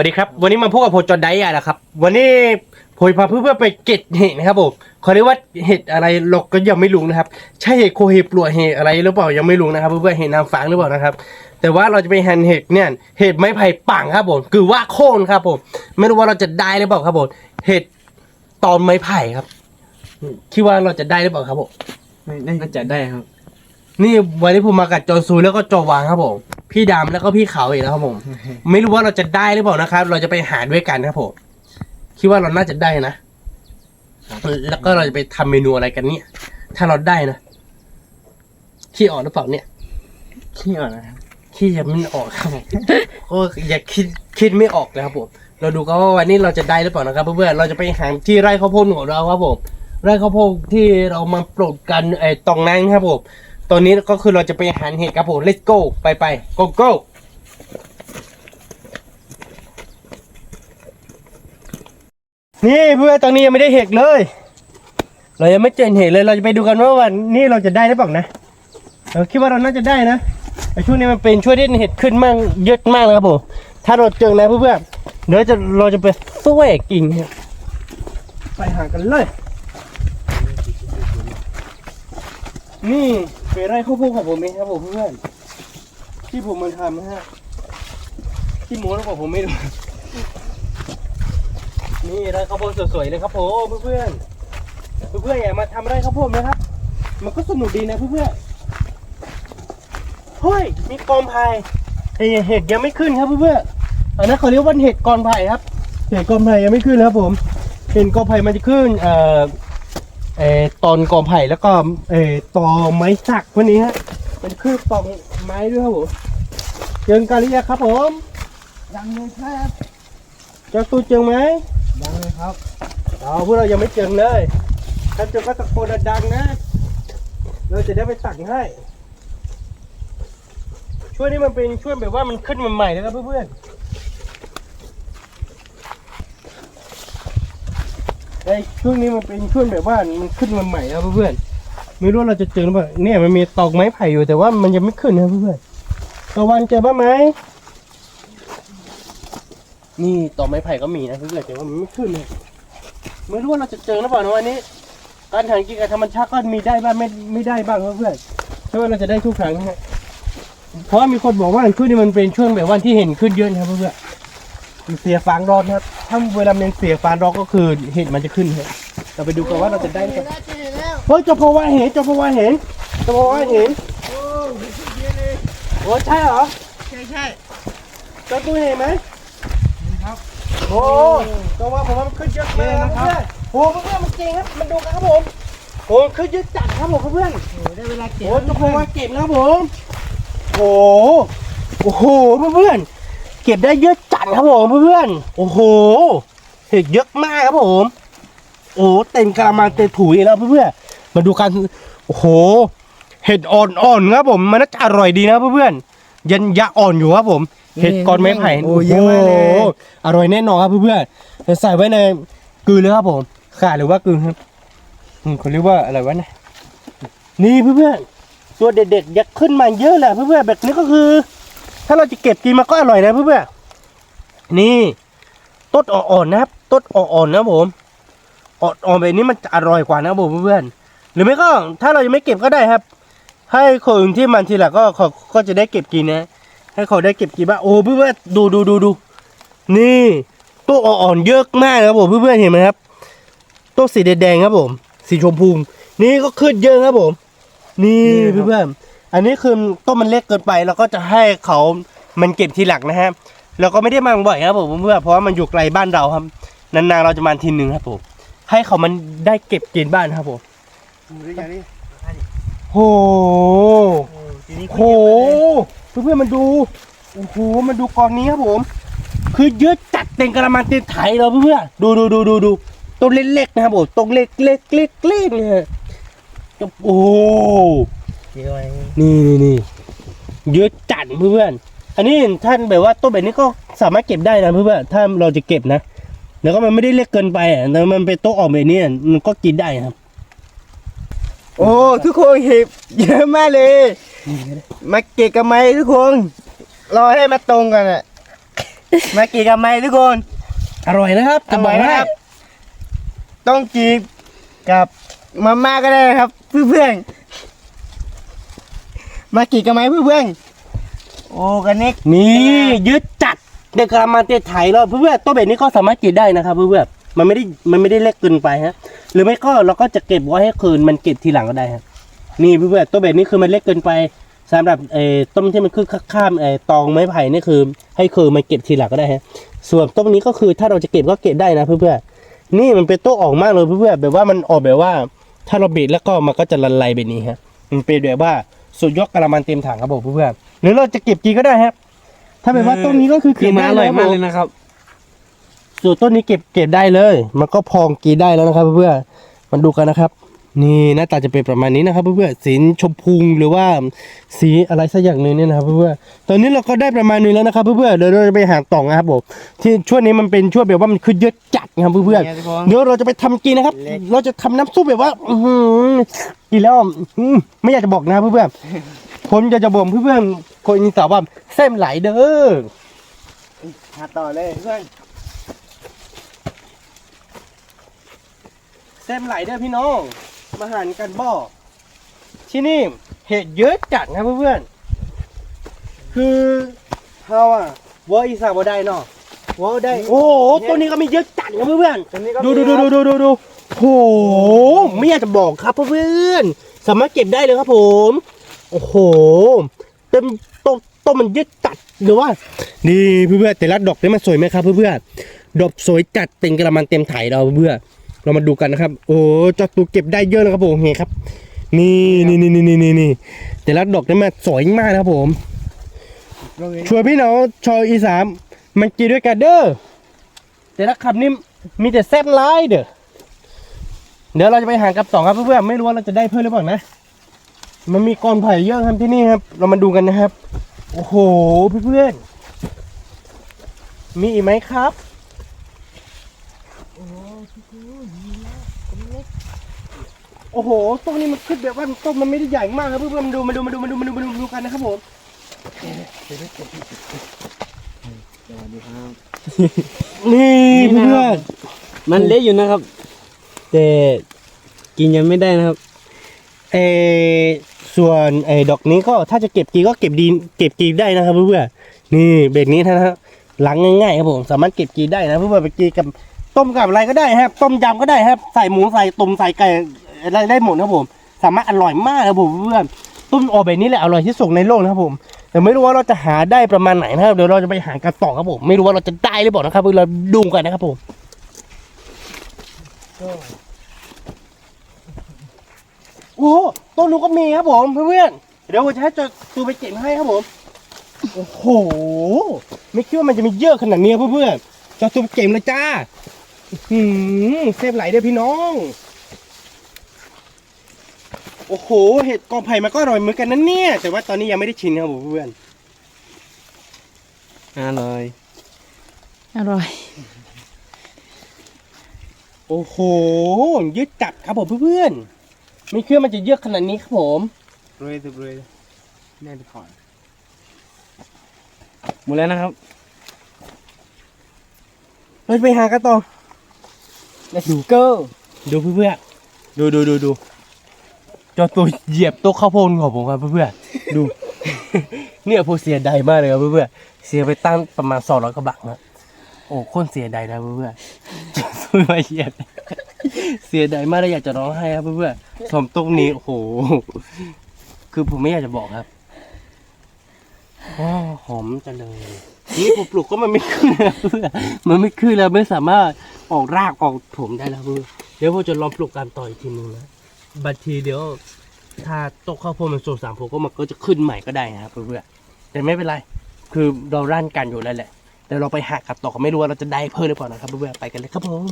วัสดีครับ วันนี้มาพบกับโพจอดไดอะนะครับ วันนี้โพยพาเพื่อนๆไปเก็บเห็ดนะครับผมเขาเรียกว่าเห็ดอะไรเราก็ยังไม่รู้นะครับ ใช่เห็ดโคเห็ดปลวกเห็ดอะไรหรือเปล่ายังไม่รู้นะครับเพื่อนๆเห็ดนางฟ้าหรือเปล่านะครับ แต่ว่าเราจะไปหั่นเห็ดเนี่ยเห็ดไม้ไผ่ป่างครับผมคือว่าโค่นครับผมไม่รู้ว่าเราจะได้หรือเปล่าครับผมเห็ดตอนไม้ไผ่ครับคิดว่าเราจะได้หรือเปล่าครับผมไม่น่าจะได้ครับ นี่วันนี้ผมมากับจอซูแล้วก็จอวางครับผม พี่ดำแล้วก็พี่ขาวอีกแล้วครับผม ไม่รู้ว่าเราจะได้หรือเปล่านะครับ เราจะไปหาด้วยกันครับผมคิดว่าเราน่าจะได้นะ แล้วก็เราจะไปทำเมนูอะไรกันเนี่ย ถ้าเราได้นะขี้ออกหรือเปล่าเนี่ยขี้อ่อนนะครับขี้ยังไม่ออกครับผมโอ้อย่าคิดคิดไม่ออกเลยครับผมเราดูกันว่าวันนี้เราจะได้หรือเปล่านะครับเพื่อนๆเราจะไปหาที่ไร่ข้าวโพดของเราครับผมไร่ข้าวโพดที่เรามาปลูกกันไอ้ตรงนั้นครับผม ตอนนี้ก็คือเราจะไปหาเห็ดครับผม let's go ไปไป go go นี่เพื่อนตอนนี้ยังไม่ได้เห็ดเลย เรายังไม่เจอเห็ดเลย เราจะไปดูกันว่าวันนี้เราจะได้หรือเปล่านะ เราคิดว่าเราน่าจะได้นะแต่ช่วงนี้มันเป็นช่วงที่เห็ดขึ้นมากเยอะมากเลยครับผม ถ้าเราเจอนะเพื่อนๆเดี๋ยวจะเราจะไปสู้กิ่งไปหากันเลย นี่เป็นไร่ข้าวโพดของผมเองครับผมเพื่อนที่ผมมันทำนะฮะที่หมูแล้วบอกผมไม่รู้นี่ไร่ข้าวโพดสวยๆเลยครับผมเพื่อนๆเพื่อนๆอย่ามาทำไร่ข้าวโพดนะครับ มันก็สนุกดีนะเพื่อนๆเฮ้ยมีกองไผ่เอ้ยเห็ดยังไม่ขึ้นครับเพื่อนๆอันนั้นเขาเรียกว่าเห็ดกองไผ่ครับ เห็ดกองไผ่ยังไม่ขึ้นครับผมเห็ดกองไผ่มันจะขึ้นเอ่อ เอ่อตอนกอไผ่แล้วก็เอ่อตอไม้สักพวกนี้ฮะมันคือตอไม้ด้วยครับผมเจิงกันหรือยังครับผมยังเลยครับเจ้าตู้เจิงไหมยังเลยครับเราพวกเรายังไม่เจิงเลยถ้าเจอก็ตะโกนดังๆนะ เราจะได้ไปตักให้ ช่วงนี้มันเป็นช่วงแบบว่ามันขึ้นมาใหม่นะครับเพื่อนๆ ไอ้ช่วงนี้มันเป็นช่วงแบบว่ามันขึ้นมาใหม่ครับเพื่อนๆไม่รู้เราจะเจอหรือเปล่าเนี่ยมันมีตอกไม้ไผ่อยู่แต่ว่ามันยังไม่ขึ้นนะเพื่อนๆตะวันเจอบ้างไหมนี่ตอกไม้ไผ่ก็มีนะเพื่อนๆแต่ว่ามันไม่ขึ้นเลยไม่รู้ว่าเราจะเจอหรือเปล่านะวันนี้ การหากินกับธรรมชาติก็มีได้บ้างไม่ไม่ได้บ้างเพื่อนๆเพราะว่าเราจะได้ทุกครั้งนะฮะเพราะมีคนบอกว่าขึ้นนี่มันเป็นช่วงแบบว่าที่เห็นขึ้นเยอะนะครับเพื่อนๆ เสียฟางรอดนะครับ ถ้าเวลามันเสียฟางรอดก็คือเห็ดมันจะขึ้นครับเราไปดูกันว่าเราจะได้ไหมเฮ้ยเจาพวาเห็นเจาพวาเห็นเจาพวาเห็นโอ้ยเยอะเลยโอ้ใช่เหรอใช่ใช่เจ้าตู้เห็นไหมครับโอ้เจาว่าผมว่ามันขึ้นเยอะมากนะครับเพื่อนโอ้เพื่อนๆมันเก่งครับ มันดูกันครับผมโอ้ขึ้นเยอะจัดครับผมเพื่อนโอ้ได้เวลาเก็บโอ้เจาพวาเก็บนะครับผม โอ้โห โอ้โหเพื่อนๆเก็บได้เยอะ จัดครับผมเพื่อนๆโอ้โห เห็ดเยอะมากครับผม โอ้เต็มกระมังเต็มถุยแล้วเพื่อนๆมาดูกันโอ้โห เห็ดอ่อนๆครับผมมันน่าจะอร่อยดีนะเพื่อนๆยันยะอ่อนอยู่ครับผม เห็ดกอนไม้ไผ่โอ้เยอะมากเลยอร่อยแน่นอนครับเพื่อนๆจะใส่ไว้ในกลืนเลยครับผมข่าหรือว่ากลืนครับอืมเขาเรียกว่าอะไรวะเนี่ยนี่เพื่อนๆตัวเด็ดๆยักขึ้นมาเยอะแหละเพื่อนๆแบบนี้ก็คือ ถ้าเราจะเก็บกินมันก็อร่อยนะเพื่อนๆ นี่ต้นอ่อนๆนะครับต้นอ่อนๆนะครับผมอ่อนๆแบบนี้มันจะอร่อยกว่านะครับผมเพื่อนๆหรือไม่ก็ถ้าเรายังไม่เก็บก็ได้ครับ ให้คนอื่นที่มันทีหลังก็เขาก็จะได้เก็บกินนะ ให้เขาได้เก็บกินบ้างโอ้เพื่อนๆดูดูดูดูนี่ต้นอ่อนๆเยอะมากนะครับผมเพื่อนๆเห็นไหมครับต้นสีแดงๆครับผม สีชมพูนี่ก็ขึ้นเยอะครับผม นี่เพื่อนๆอันนี้คือต้นมันเล็กเกินไปเราก็จะให้เขามันเก็บทีหลังนะฮะ แล้วก็ไม่ได้มาบ่อยครับผมเพื่อนๆเพราะว่ามันอยู่ไกลบ้านเราครับนานๆเราจะมาทีหนึ่งครับผมให้เขามันได้เก็บกินบ้านครับผมโอ้ได้ยังนี่โหโอ้ทีนี้โหเพื่อนๆมันดูโอ้โหมันดูกองนี้ครับผม คือเยอะจัดเต็มกระมังเต็มไถเราเพื่อนๆดูดูดูดูดูต้นเล็กๆนะครับผมต้นเล็กเล็กเล็กเล็กเนี่ยโอ้เยอะไหมนี่นี่นี่เยอะจัดเพื่อนๆ อันนี้ท่านแบบว่าต้นแบบนี้ก็สามารถเก็บได้นะเพื่อนๆถ้าเราจะเก็บนะแล้วก็มันไม่ได้เล็กเกินไปอะแต่มันเป็นโต๊ะออกแบบนี้อะมันก็กินได้ครับ โอ้ทุกคนเห็บเยอะมากเลย มาเก็บกันไหมทุกคนรอให้มาตรงกันอะมากี่กับไม่ทุกคน อร่อยนะครับจะบอกร่ยให้นะครับ ต้องจีบกับมาม่าก็ได้นะครับ เพื่อนๆมากี่กับไม้เพื่อนๆ โอ้กันเน็กนี่ยึดจัดเด็กกระมาเตะไถแล้วเพื่อนๆตัวแบบนี้ก็สามารถกินได้นะครับเพื่อนๆมันไม่ได้มันไม่ได้เล็กเกินไปฮะ หรือไม่ก็เราก็จะเก็บไว้ให้คืนมันเก็บทีหลังก็ได้ครับนี่เพื่อนๆตัวแบบนี้คือมันเล็กเกินไปสำหรับเอ่อต้มที่มันคือข้ามเอ่อตองไม้ไผ่นี่คือ ให้คือมันเก็บทีหลังก็ได้ฮะ ส่วนต้นนี้ก็คือถ้าเราจะเก็บก็เก็บได้นะเพื่อนๆนี่มันเป็นตัวออกมากเลยเพื่อนๆแบบว่ามันออกแบบว่า ถ้าเราบีบแล้วก็มันก็จะละลายแบบนี้ฮะมันเป็นแบบว่าสุดยอดกระมันเต็มถังครับผมเพื่อนๆ หรือเราจะเก็บกินก็ได้ครับ ถ้าแบบว่าต้นนี้ก็คือคืเก็อบมันได้อร่อยนะคมารักบผเลยนะครับส่วนต้นนี้เก็บเก็บได้เลย มันก็พองกินได้แล้วนะครับ เพื่อนๆมันดูกันนะครับ นี่หน้าตาจะเป็นประมาณนี้นะครับ เพื่อนๆสีชมพูหรือว่าสีอะไรสักอย่างหนึ่งเนี่ยนะครับ เพื่อนๆตอนนี้เราก็ได้ประมาณนึงแล้วนะครับ เพื่อนๆเดี๋ยวเราจะไปหาต่องนะครับผมที่ช่วงนี้มันเป็นช่วงแบบว่ามันคือเยอะจัดนะครับเพื่อนเนี่ยทุกคนๆเดี๋ยวเราจะไปทำกินนะครับเล็กเราจะทำน้ำซุปแบบว่า อือหือกินแล้วอืมไม่อยากจะบอกนะครับเพื่อนๆ ผมจะจะบอกเพื่อนๆคนอีสานว่าเส้นไหลเด้อหาต่อเลยเพื่อนเส้นไหลเด้อพี่น้องมาหันกันบ่อที่นี่เห็ดเยอะจัดนะเพื่อนๆคือเฮาอะว่าอีสานว่าได้เนาะว่าได้ โอ้โหตัวนี้ก็มีเยอะจัดนะเพื่อนตรงนี้ก็ๆดูดูดูดูดูดูดูโหไม่อยากจะบอกครับเพื่อนๆสามารถเก็บได้เลยครับผม โอ้โห เต็มต้นต้นมันยอะจัดหรือว่า นี่เพื่อนๆแต่ละดอกนี่มันสวยไหมครับเพื่อนๆดอกสวยจัดเต็มกระมันเต็มไถเราเพื่อนเรามาดูกันนะครับ โอ้เจอตูเก็บได้เยอะนะครับผมเห็นครับ นี่นี่นี่นี่นี่นี่แต่ละดอกนี่มันสวยมากนะครับผมลงเลยชวนพี่น้องชาวอีสานมันกินด้วยกันเด้อแต่ละคำนี่มีแต่แซ่บร้ายเด้อเดี๋ยวเราจะไปหากับสองครับเพื่อนๆไม่รู้ว่าเราจะได้เพิ่มหรือเปล่านะ มันมีกอนไผ่เยอะครับที่นี่ครับ เรามาดูกันนะครับ โอ้โหเพื่อนๆมีอีกไหมครับโอ้โหต้นนี้มันขึ้นแบบว่าต้นมันไม่ได้ใหญ่มากครับเพื่อนๆมาดูมาดูมาดูมาดูมาดูมาดูมาดูกันนะครับผมนี่เพื่อนมันเละอยู่นะครับ แต่กินยังไม่ได้นะครับ เออส่วนไอ้ดอกนี้ก็ถ้าจะเก็บกีก็เก็บดีเก็บกีได้นะครับเพื่อนๆนี่เบ็ดนี้นะฮะล้างง่ายๆครับผมสามารถเก็บกีได้นะเพื่อนๆไปกีกับต้มกับอะไรก็ได้ครับ ต้มยำก็ได้ครับใส่หมูใส่ตุ่มใส่ไก่อะไรได้หมดครับผม สามารถอร่อยมากครับผมเพื่อนต้มออกแบบนี้แหละอร่อยที่สุดในโลกนะครับผมแต่ไม่รู้ว่าเราจะหาได้ประมาณไหนนะครับเดี๋ยวเราจะไปหากันต่อครับผมไม่รู้ว่าเราจะได้หรือเปล่านะครับเราดูกันนะครับผม โอ้โหต้นนู้นก็มีครับผมเพื่อนๆเดี๋ยวผมจะให้จตูไปเก็บให้ครับผม โอ้โห ไม่คิดว่ามันจะมีเยอะขนาดนี้ครับเพื่อนๆจะตูไปเก็บเลยจ้าหืมเซฟไหลเด้อพี่น้อง โอ้โห เห็ดกอไผ่มันก็อร่อยเหมือนกันนะเนี่ย แต่ว่าตอนนี้ยังไม่ได้ชิมครับผมเพื่อนอร่อย อร่อย โอ้โหเยอะจัดครับผมเพื่อนๆ ไม่คิดว่ามันจะเยอะขนาดนี้ครับผมโรยสุดโรยแน่นถอนหมดแล้วนะครับ เราจะไปหากันต่อ Let's go ดูเพื่อนๆดูดูดูดูจอตัวเหยียบโต๊ะข้าวโพดของผมครับเพื่อนๆดู เนี่ยผมเสียดายมากเลยครับเพื่อนๆเสียไปตั้งประมาณสองร้อยกว่าบาทนะโอ้โคนเสียดายนะเพื่อนๆ มาเหยียบเสียดายมากเลยอยากจะร้องไห้ครับเพื่อนๆสมตรงนี้โอ้โห คือผมไม่อยากจะบอกครับว้าหอมจังเลย นี่ผมปลูกก็มันไม่ขึ้นนะเพื่อนมันไม่ขึ้นแล้วไม่สามารถออกรากออกถมได้แล้วเพื่อนเดี๋ยวผมจะลองปลูกการต่ออีกทีหนึ่งนะบัดทีเดี๋ยว ถ้าตกข้าวโพดมันโซสามผมก็มันก็จะขึ้นใหม่ก็ได้นะครับเพื่อนๆแต่ไม่เป็นไร คือเราร่านกันอยู่แล้วแหละ แต่เราไปหากับต่อก็ไม่รู้ว่าเราจะได้เพิ่มหรือเปล่านะครับเพื่อนๆไปกันเลยครับผม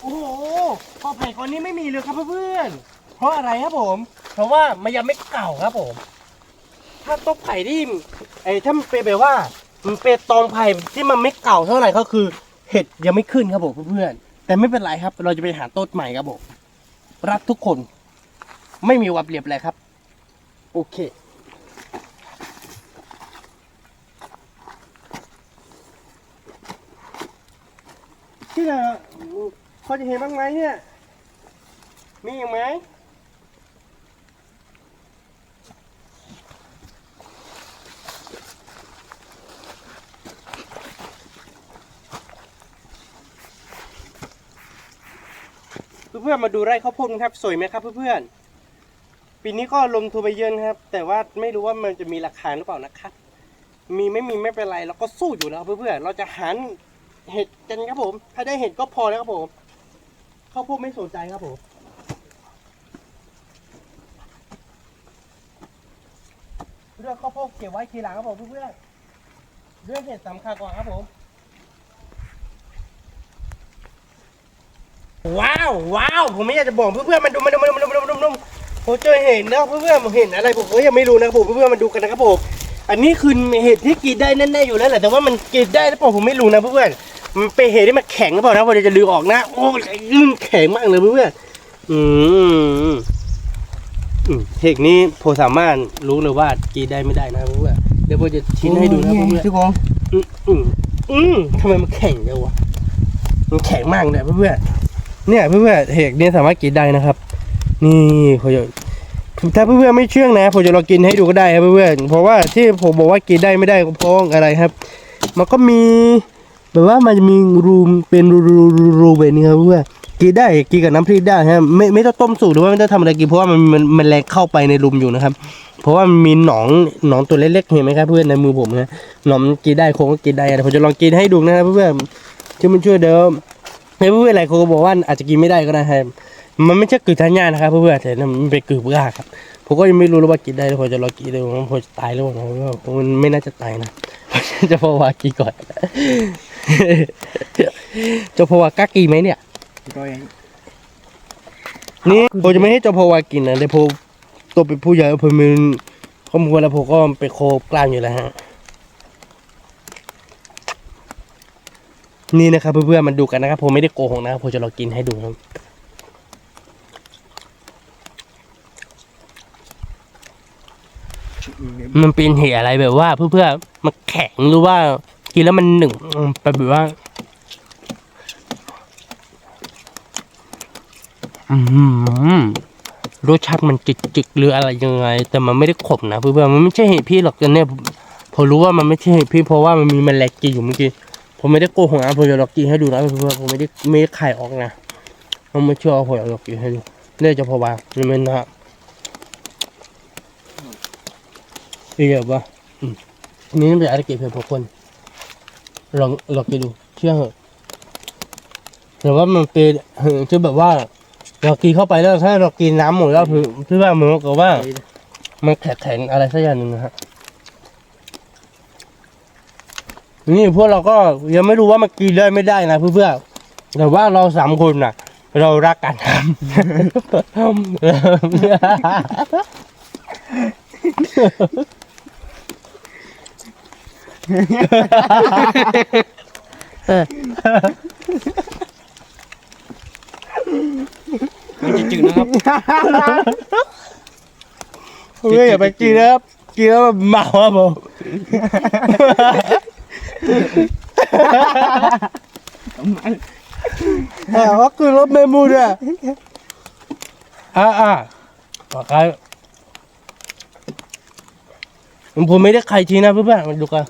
โอ้โหกอไผ่ก้อนนี้ไม่มีเลยครับเพื่อนๆเพราะอะไรครับผม เพราะว่ามันยังไม่เก่าครับผม ถ้าต้นไผ่ที่ไอ้ถ้ามันเป็นแบบว่า เป็นตองไผ่ที่มันไม่เก่าเท่าไหร่ก็คือ เห็ดยังไม่ขึ้นครับผมเพื่อนๆแต่ไม่เป็นไรครับ เราจะไปหาต้นใหม่ครับผมรักทุกคน ไม่มีวับเรียบอะไรครับ โอเคที่ไหนอะพอจะเห็นบ้างไหมเนี่ย มีอีกไหม เพื่อนๆมาดูไร่ข้าวโพดครับ สวยไหมครับเพื่อนๆปีนี้ก็ลงทุนไปเยอะนครับ แต่ว่าไม่รู้ว่ามันจะมีราคาหรือเปล่านะครับ มีไม่มีไม่เป็นไรเราก็สู้อยู่แล้วเพื่อนๆเราจะหันเห็ดกันครับผม ถ้าได้เห็ดก็พอแล้วครับผมข้าวโพดไม่สนใจครับผมเรื่องข้าวโพดเก็บไว้ทีหลังครับผมเพื่อนๆเรื่องเห็ดสำคัญก่อนครับผม ว้าวว้าวผมไม่อยากจะบอกเพื่อนๆมันดูมันดูมันดูมันดูมันดูมันดูผมเจอเห็นนะเพื่อนๆผมเห็นอะไรผมก็ยังไม่รู้นะครับผมเพื่อนๆมาดูกันนะครับผมอันนี้คือเห็ดที่กินได้แน่ๆอยู่แล้วแหละแต่ว่ามันกินได้หรือเปล่าผมไม่รู้นะเพื่อนๆมันเป็นเห็ดที่มันแข็งหรือเปล่านะผมจะลือออกนะโอ้ยมันแข็งมากเลยเพื่อนๆอืมเห็ดนี้ผมสามารถรู้เลยว่ากินได้ไม่ได้นะเพื่อนเดี๋ยวผมจะชิ้นให้ดูนะเพื่อนทุกคนอืมอืมทำไมมันแข็งจังวะมันแข็งมากเลยเพื่อน เนี่ยเพื่อนๆเห็ดเนี่ยสามารถกินได้นะครับ นี่ผมจะถ้าเพื่อนๆไม่เชื่องนะผมจะลองกินให้ดูก็ได้ครับเพื่อนๆเพราะว่าที่ผมบอกว่ากินได้ไม่ได้ก็เพราะอะไรครับ มันก็มีแบบว่ามันจะมีรูมเป็นรูรูรูรูแบบนี้ครับเพื่อนกินได้กินกับน้ำพริกได้ครับไม่ไม่ต้องต้มสุกหรือว่าไม่ต้องทำอะไรกินเพราะว่ามันมันมันแรงเข้าไปในรูมอยู่นะครับ เพราะว่ามันมีหนองหนองตัวเล็กๆเห็นไหมครับเพื่อนในมือผมนะหนองกินได้คงก็กินได้ผมจะลองกินให้ดูนะครับเพื่อนๆที่มันช่วยเดิม เพื่อนๆหลายคนก็บอกว่าอาจจะกินไม่ได้ก็ได้ครับมันไม่ใช่กือทัญญานะครับเพื่อนๆแต่มันเป็นกือเบื่อครับผมก็ยังไม่รู้เลยว่ากินได้แล้วผมจะลองกินดูว่าผมจะตายหรือเปล่านะมันไม่น่าจะตายนะจะพอว่ากินก่อนจะพอว่ากล้ากินไหมเนี่ยตัวเองนี่ผมจะไม่ให้เจ้าพอวากินนะแต่ผมตัวเป็นผู้ใหญ่ผมมีข้อมูลแล้วผมก็ไปโคกล้ามอยู่แล้วฮะ นี่นะครับเพื่อนๆมันดูกันนะครับผมไม่ได้โกหกนะครับผมจะลองกินให้ดูครับมันเป็นเหตุอะไรแบบว่าเพื่อนๆมันแข็งหรือว่ากินแล้วมันหนึ่งแบบว่าอืมรสชาติมันจิกๆหรืออะไรยังไง แต่มันไม่ได้ขมนะเพื่อนๆมันไม่ใช่เห็ดพี่หรอกแต่เนี่ยผมรู้ว่ามันไม่ใช่เห็ดพี่เพราะว่ามันมีแมลงกินอยู่เมื่อกี้ ผมไม่ได้โกหกนะผมจะลองกินให้ดูนะเพื่อนๆผมไม่ได้ไม่ได้ไข่ออกนะผมไม่เชื่อผมจะลองกินให้ดูเนี่ยจะพอว่านี่มันนะเอียบวะอืมนี่มันอะไรเก็บเพื่อนพวกคนลองลองกินดูเชื่อเหอะแต่ว่ามันเป็นคือแบบว่าเรากินเข้าไปแล้วถ้าเรากินน้ำหมดแล้วคือพี่ว่าเหมือนกับว่า มันแข็งอะไรสักอย่างหนึ่งนะฮะ นี่พวกเราก็ยังไม่รู้ว่ามันกินได้ไม่ได้นะเพื่อนๆแต่ว่าเราสามคนน่ะ เรารักกันมันจะจืดนะครับเฮ้ยอย่าไปกินนะครับกินแล้วมันเมาครับผม แต่ว่าคือรถเมมูเนี่ยอ่าอ่าปากกาผมไม่ได้ใครชี้นะเพื่อนๆมาดูกัน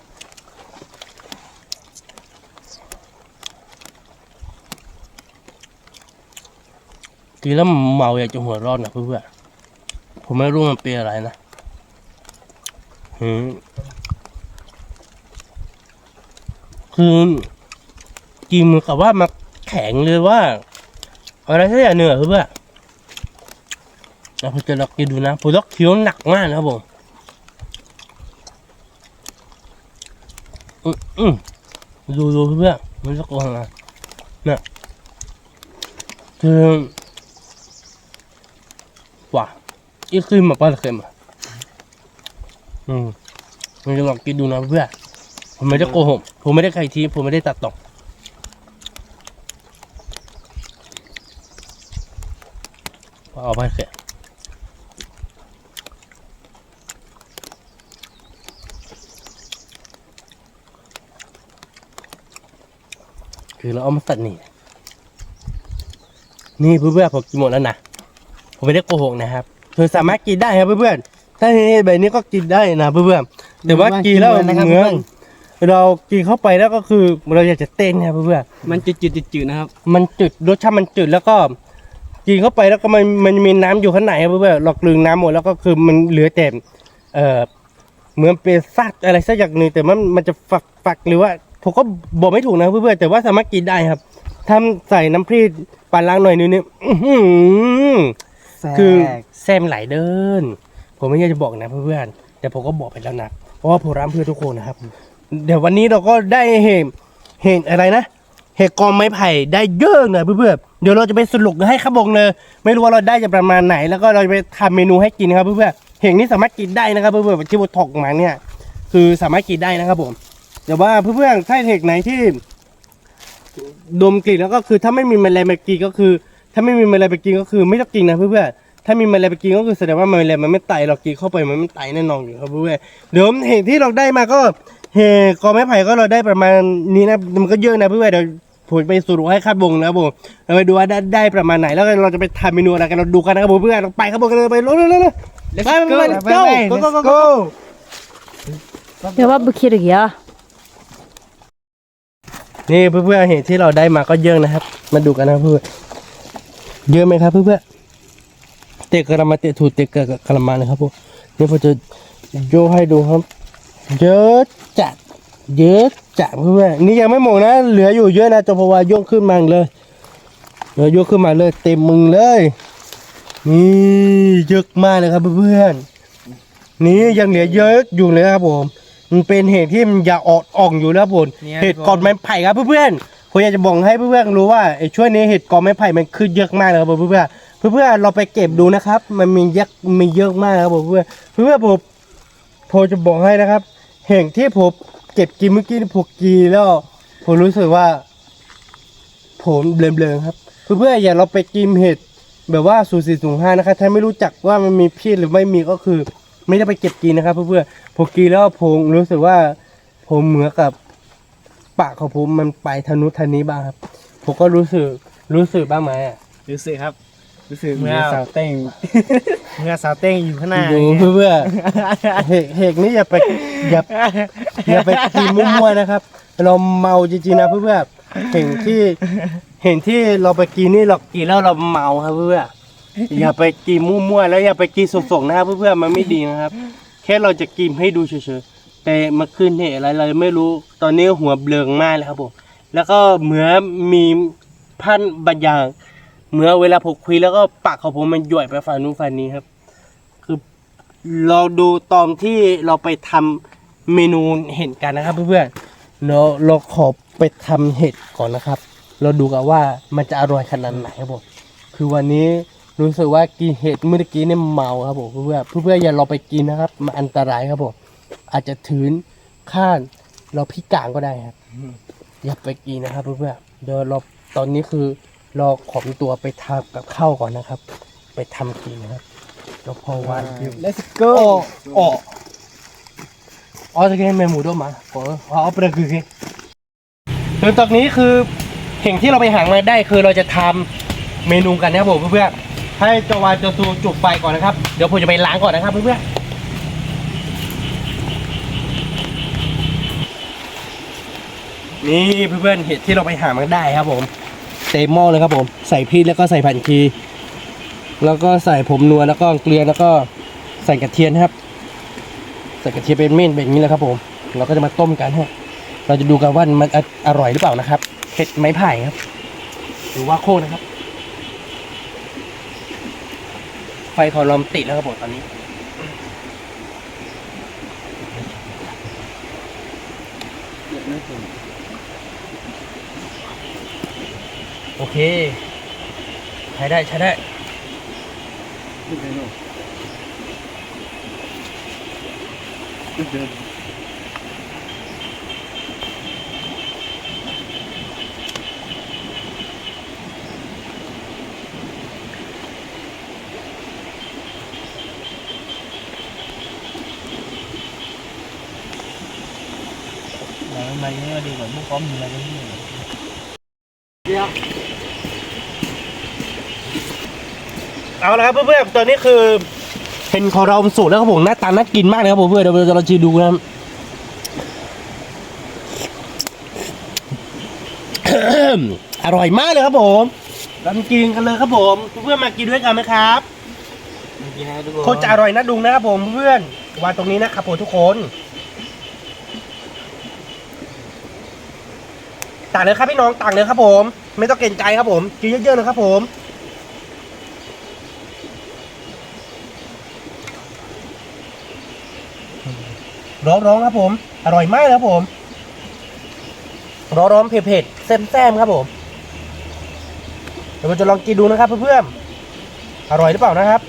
กินแล้วเมาอยากจะหัวร้อนนะเพื่อนๆผมไม่รู้มันเป็นอะไรนะ หื คือกินเหมือนกับว่ามันแข็งเลยว่า อะไรสักอย่างหนึ่งอะเพื่อนเราจะลองกินดูนะผมต้องเคี้ยวหนักมากนะครับผมอืมดูดูเพื่อนมันจะโกงนะเนี่ยคือว้าอีกคืนมาป้าเค็มอะอืมมันจะลองกินดูนะเพื่อน ผมไม่ได้โกหก ผมไม่ได้ใครทีผมไม่ได้ตัดต่อเอาไปแค่คือเราเอามาตัดนี่ นี่เพื่อนๆผมกินหมดแล้วนะ ผมไม่ได้โกหกนะครับเธอสามารถกินได้ครับเพื่อนๆถ้าเห็นแบบนี้ก็กินได้นะเพื่อนๆแต่ว่ากินแล้วเหมือน เรากินเข้าไปแล้วก็คือเราอยากจะเต้นครับเพื่อนมันจืดๆจืดๆนะครับ ๆมันจืดรสชาติมันจืดแล้วก็กินเข้าไปแล้วก็มันมันมีน้ำอยู่ข้างในครับเพื่อนๆเรากลืนน้ำหมดแล้วก็คือมันเหลือแต่เอ่อเหมือนเป็นซากอะไรสักอย่างหนึ่งแต่มันมันจะฝักฝักหรือว่าผมก็บอกไม่ถูกนะเพื่อนๆแต่ว่าสามารถกินได้ครับทำใส่น้ำพริกปลาล้างหน่อยนึงเนี่ยอื้อหือ คือแซมหลายเดิน ผมไม่อยากจะบอกนะเพื่อนๆแต่ผมก็บอกไปแล้วนะเพราะว่าผมรักเพื่อนทุกคนนะครับ เดี๋ยววันนี้เราก็ได้เห็นเห็นอะไรนะ เห็ดกองไม้ไผ่ได้เยอะเลยเพื่อนๆเดี๋ยวเราจะไปสรุปให้ครับบอกเลยไม่รู้ว่าเราได้จะประมาณไหน แล้วก็เราจะไปทำเมนูให้กินครับเพื่อนๆเห็ดนี้สามารถกินได้นะครับเพื่อนๆที่บถกมาเนี่ย คือสามารถกินได้นะครับผมแต่ว่าเพื่อนๆถ้าเห็ดไหนที่ดมกลิ่นแล้วก็คือถ้าไม่มีแมลงมากินก็คือ ถ้าไม่มีแมลงไปกินก็คือไม่ต้องกินนะเพื่อนๆถ้ามีแมลงไปกินก็คือแสดงว่าแมลงมันไม่ไต่เรากินเข้าไปมันไม่ไต่แน่นอนอยู่ครับเพื่อนๆเดี๋ยวเห็ดที่เราได้มาก็ เห็ดกอไม้ไผ่ก็เราได้ประมาณนี้นะมันก็เยอะนะเพื่อนๆเดี๋ยวผมไปสรุปให้คาดวงนะครับผมเราไปดูว่าได้ได้ประมาณไหนแล้วเราจะไปทำเมนูอะไรกันเราดูกันนะครับผมเพื่อนๆไปครับผมกันเลยไปเร็วๆๆๆไปไปไป let's go go go go let's go go 야, 밥 기르기야. นี่เพื่อนๆเห็นที่เราได้มาก็เยอะนะครับ มาดูกันนะเพื่อนเยอะไหมครับเพื่อนๆเตะกระมาเตะถูเตะกระกระมาเลยครับผมนี่ผมจะโยกให้ดูครับ เยอะ จัดเยอะจัดเพื่อนๆนี่ยังไม่หมดนะ เหลืออยู่เยอะนะจนเพราะว่าโยกขึ้นมาเลยเราโยกขึ้นมาเลยเต็มมึงเลย นี่เยอะมากเลยครับเพื่อนๆนี่ยังเหลือเยอะอยู่เลยครับผมมันเป็นเหตุที่มันอยากออกอ่องอยู่แล้วผมเนี่ยเหตุกอดไม้ไผ่ครับเพื่อนๆผมอยากจะบอกให้เพื่อนๆรู้ว่าไอ้ช่วงนี้เห็ดกอดไม้ไผ่มันขึ้นเยอะมากเลยครับเพื่อนๆเพื่อนๆเราไปเก็บดูนะครับ มันมีเยอะมีเยอะมากครับผมเพื่อนๆเพื่อนๆผมผมจะบอกให้นะครับ เห็นที่ผมเก็บกินเมื่อกี้นี่ผมกินแล้ว ผมรู้สึกว่า ผมเบลอๆครับ เพื่อนๆอย่าเราไปกินเห็ดแบบว่าสูสี่สูงห้านะครับถ้าไม่รู้จักว่ามันมีพิษหรือไม่มีก็คือ ไม่ได้ไปเก็บกินนะครับ เพื่อนๆผมกินแล้วผมรู้สึกว่า ผมเหมือนกับปากของผมมันไปทางนุทางนี้บ้างครับ ผมก็รู้สึกรู้สึกบ้างไหมอะรู้สึกครับ รู้สึกเมื่เมื่ออสาวเต้ง เมื่อสาวเต้งอยู่ข้างหน้าดูเพื่อนๆเหกเหกนี่อย่าไปอย่าอย่าไปกินมั่วๆนะครับ เราเมาจริงๆนะเพื่อนๆเห็นที่เห็นที่เราไปกินนี่เรากินแล้วเราเมาครับเพื่อนๆอย่าไปกินมั่วๆแล้วอย่าไปกินสดๆนะครับเพื่อนๆมันไม่ดีนะครับ แค่เราจะกินให้ดูเฉยๆแต่เมาขึ้นเหตุอะไรเราไม่รู้ตอนนี้หัวเบลงมากเลยครับผมแล้วก็เหมือนมีพันบางอย่าง เหมื่อนเวลาผมคุยแล้วก็ปากของผมมันหย่อยไปฝั่งนู้นฝั่งนี้ครับ คือเราดูตอนที่เราไปทำเมนูเห็ดกันนะครับเพื่อนๆเราเราขอไปทำเห็ดก่อนนะครับ เราดูกันว่ามันจะอร่อยขนาดไหนครับผมคือวันนี้รู้สึกว่ากินเห็ดเมื่อกี้เนี่ยเมาครับผมเพื่อนๆเพื่อนๆอย่าเราไปกินนะครับมันอันตรายครับผมอาจจะถืนข้านเราพิการก็ได้ครับ อย่าไปกินนะครับเพื่อนๆเดี๋ยวเราตอนนี้คือ รอขอมตัวไปทำกับข้าวก่อนนะครับ ไปทำกินนะครับแล้วพอวันที่ let's go โอ้โอ้อ๋อจะกินเมนูด้วยมาขอเอาไปเลยคือคือตอนนี้คือสิ่งที่เราไปหามาได้คือเราจะทำเมนูกันนะครับผมเพื่อนๆให้จาวาจะตูจุดไฟก่อนนะครับ เดี๋ยวผมจะไปล้างก่อนนะครับเพื่อนๆนี่เพื่อนๆเห็ดที่เราไปหามาได้ครับผม เต็มหม้อเลยครับผม ใส่พริกแล้วก็ใส่ผันชีแล้วก็ใส่ผมนัวแล้วก็เกลือแล้วก็ใส่กระเทียมนครับ ใส่กระเทียมเป็นเม่นเป็นอย่างนี้แหละครับผม เราก็จะมาต้มกันฮะเราจะดูกันว่ามันอร่อยหรือเปล่านะครับเห็ดไม้ไผ่ครับ หรือว่าโคกนะครับ ไฟของเราติดแล้วครับผมตอนนี้ โอเค ใช้ได้ใช้ได้ขึ้นไปหน่อยมนเนมาเยอะดีกว่าพวกพร้อมอยู่แล้วนี่ เอาละครับเพื่อนๆตอนนี้คือเห็นของเราสุกแล้วครับผมหน้าตาน่ากินมากเลยครับผมเพื่อนเดี๋ยวเราจะลองชิมดูนะครับอร่อยมากเลยครับผมเรามากินกันเลยครับผมเพื่อนๆมากินด้วยกันไหมครับกินนะทุกโคตรจะอร่อยน่าดูนะครับผมเพื่อนวางตรงนี้นะครับผมทุกคนต่างเลยครับพี่น้องต่างเลยครับผม ไม่ต้องเกรงใจครับผมกินเยอะๆนะครับผม ร้องร้องๆครับผม อร่อยมากเลยครับผมร้องร้องๆเผ็ดๆแซ่มๆครับผม เดี๋ยวเราจะลองกินดูนะครับเพื่อนๆ อร่อยหรือเปล่านะครับ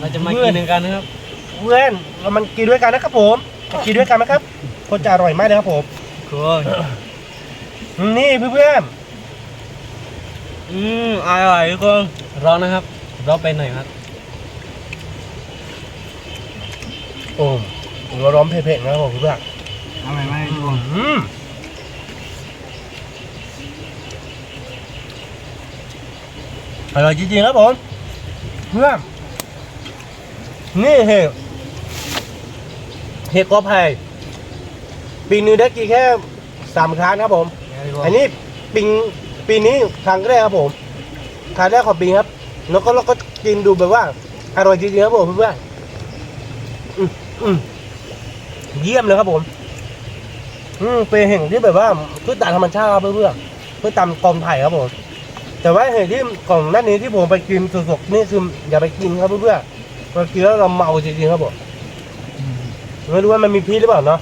เราจะมากินหนึ่งกันนะครับ เพื่อนเรามันกินด้วยกันนะครับผมมากินด้วยกันไหมครับคนจะอร่อยมากเลยครับผมคุณนี่เพื่อน อืมอร่อยทุกคนร้องนะครับร้องไปหน่อยครับๆโอ้เราร้องเผ็ดๆนะครับผมเพื่อนอร่อยมากทุกคนอืมอร่อยจริงๆครับผมเพื่อนนี่เห็ดเห็ดกอไผ่ปีนึงได้กินแค่สามครั้งครับผม อันนี้ปี ปีนี้ครั้งแรกครับผมครั้งแรกของปีครับ แล้วก็เราก็กินดูแบบว่า อร่อยจริงๆครับผมเพื่อนๆอืมอืมเยี่ยมเลยครับผม อืมเป็นเห็ดที่แบบว่าพืชตามธรรมชาติครับเพื่อนๆพืชตามกองไผ่ครับผมแต่ว่าเห็ดที่ก่อนหน้านี้ที่ผมไปกินสดๆนี่คืออย่าไปกินครับเพื่อนๆเรากินแล้วเราเมาจริงๆครับผมไม่รู้ว่ามันมีพิษหรือเปล่าเนาะ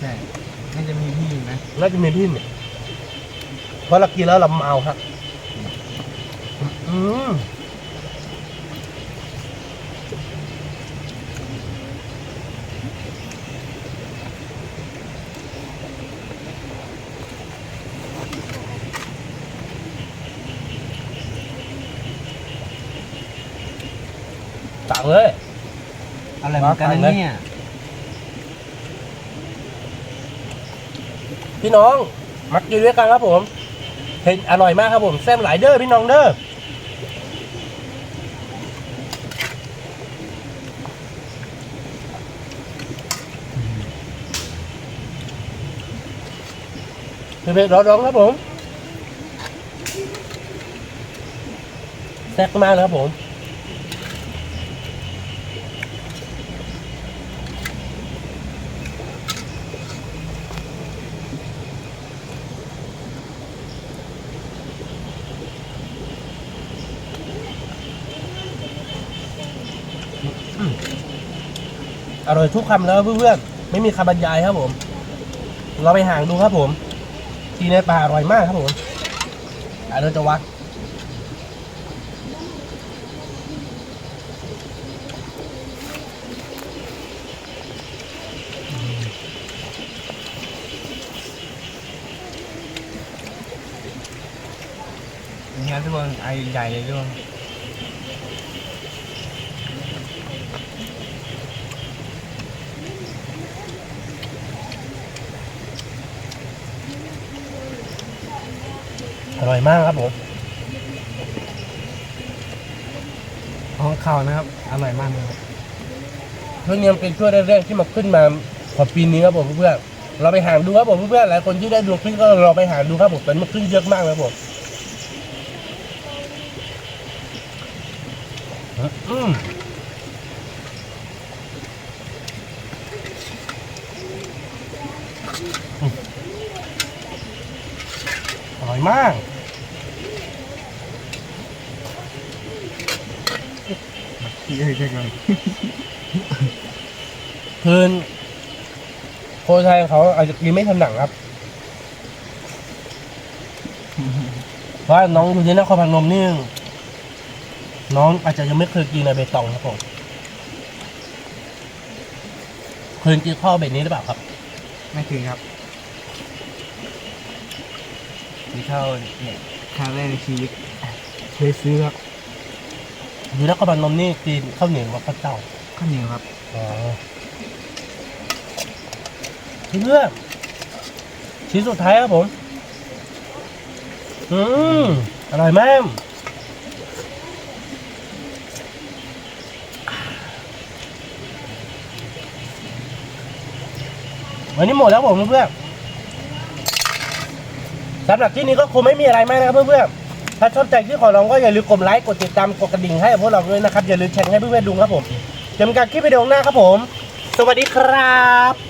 ใช่น่าจะมีพี่อยู่นะน่าจะมีพิษเนี่ย เพราะเรากินแล้วเราเมาครับอืมสั่งเลยอะไรเหมือนกันนะเนี่ย พี่น้อง มักกินด้วยกันครับผม เผ็ดอร่อยมากครับผมแซ่บหลายเด้อพี่น้องเด้อเผ็ดๆร้อนๆครับผมแซ่บมากนะครับผม อร่อยทุกคำแล้วเพื่อนๆไม่มีคำบรรยายครับผม เราไปห่างดูครับผม ทีในป่าอร่อยมากครับผมอะเราจะวัดนี่ครับทุกคนไอใหญ่เลยทุกคน ร่อยมากครับผมของข้าวนะครับ อร่อยมากเลยครับช่วงนี้มันเป็นช่วงแรกๆที่มาขึ้นมาของปีนี้ครับผมเพื่อนๆเราไปหาดูครับผมเพื่อนๆหลายคนที่ได้ดูคลิปก็เราไปหาดูครับผมเป็นมันขึ้นเยอะมากเลยครับผมอืมอร่อยมาก พี่ เอ้ยใช่ไหมคืนโคชัยเขาอาจจะกินไม่ถนัดครับ เพราะว่าน้องอยู่ที่นครพนมนี่น้องอาจจะยังไม่เคยกินในเบตองครับผมเคยกินข้าวแบบนี้หรือเปล่าครับ ไม่ถึงครับมีข้าวเนี่ยครั้งแรกในชีวิตเคยซื้อครับ อยู่นครพนมนี่กินข้าวเหนียวกับข้าวเจ้าข้าวเหนียวครับอ๋อเพื่อนชิ้นสุดท้ายครับผม อืมอร่อยมากวันนี้หมดแล้วผมเพื่อนสำหรับที่นี้ก็คงไม่มีอะไรมากนะครับเพื่อนๆ ถ้าชอบใจที่ขอร้องก็อย่าลืมกดไลค์กดติดตามกดกระดิ่งให้กับพวกเราด้วยนะครับอย่าลืมแชร์ให้เพื่อนๆดูครับผมเจอกันคลิปวิดีโอหน้าครับผม สวัสดีครับ